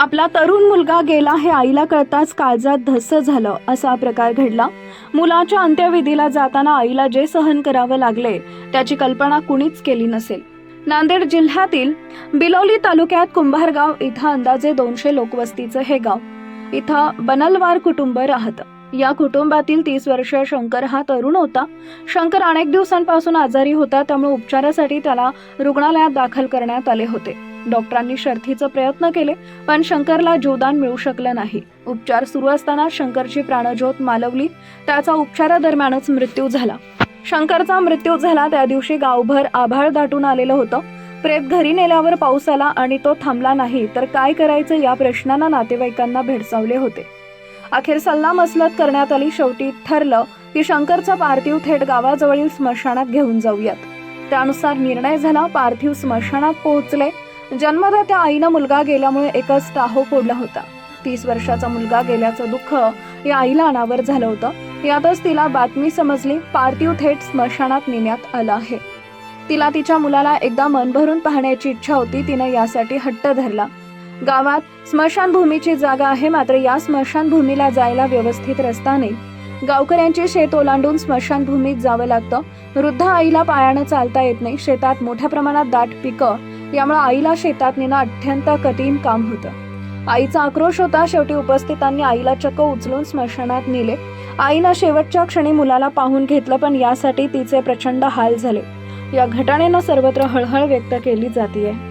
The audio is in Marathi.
आपला तरुण मुलगा गेला हे आईला कळताच काळजात धस्स झालं. असा प्रकार घडला. मुलाच्या अंत्यविधीला जाताना आईला जे सहन करावं लागले त्याची कल्पना कुणीच केली नसेल. नांदेड जिल्ह्यातील बिलोली तालुक्यात कुंभारगाव इथं अंदाजे दोनशे लोकवस्तीचं हे गाव. इथं बनलवार कुटुंब राहतं. या कुटुंबातील तीस वर्षीय शंकर हा तरुण होता. शंकर अनेक दिवसांपासून आजारी होता त्यामुळे उपचारासाठी त्याला रुग्णालयात दाखल करण्यात आले होते. डॉक्टरांनी शर्थीचे प्रयत्न केले पण शंकरला जीवदान मिळू शकलं नाही. उपचार सुरू असताना शंकरची प्राणज्योत मालवली त्याचा उपचारादरम्यानच मृत्यू झाला. शंकरचा मृत्यू झाला त्या दिवशी गावभर आभाळ दाटून आलेलं होतं. प्रेत घरी नेल्यावर पाऊस आला आणि तो थांबला नाही तर काय करायचं या प्रश्नांना नातेवाईकांना भेडसावले होते. अखेर सल्लामसलत करण्यात आली शेवटी ठरलं की शंकरचा पार्थिव थेट गावाजवळील स्मशानात घेऊन जाऊयात. त्यानुसार निर्णय झाला पार्थिव स्मशानात पोहोचले जन्मदात्या आईनं मुलगा गेल्यामुळे एकच टाहो फोडला होता. तीस वर्षाचा मुलगा गेल्याचं दुःख या आईला अनावर झालं होतं. यातच तिला बातमी समजली पार्थिव थेट स्मशानात नेण्यात आलं आहे. तिला तिच्या मुलाला एकदा मन भरून पाहण्याची इच्छा होती तिनं यासाठी हट्ट धरला. गावात स्मशानभूमीची जागा आहे मात्र या स्मशानभूमीला जायला व्यवस्थित रस्ता नाही. गावकऱ्यांची शेत ओलांडून स्मशानभूमीत जावं लागतं. वृद्ध आईला पायानं चालता येत नाही शेतात मोठ्या प्रमाणात दाट पिकं यामुळे आईला शेतात नेणं अत्यंत कठीण काम होतं. आईचा आक्रोश होता. शेवटी उपस्थितांनी आईला चक्क उचलून स्मशानात नेले. आईनं शेवटच्या क्षणी मुलाला पाहून घेतलं पण यासाठी तिचे प्रचंड हाल झाले. या घटनेनं सर्वत्र हळहळ व्यक्त केली जाते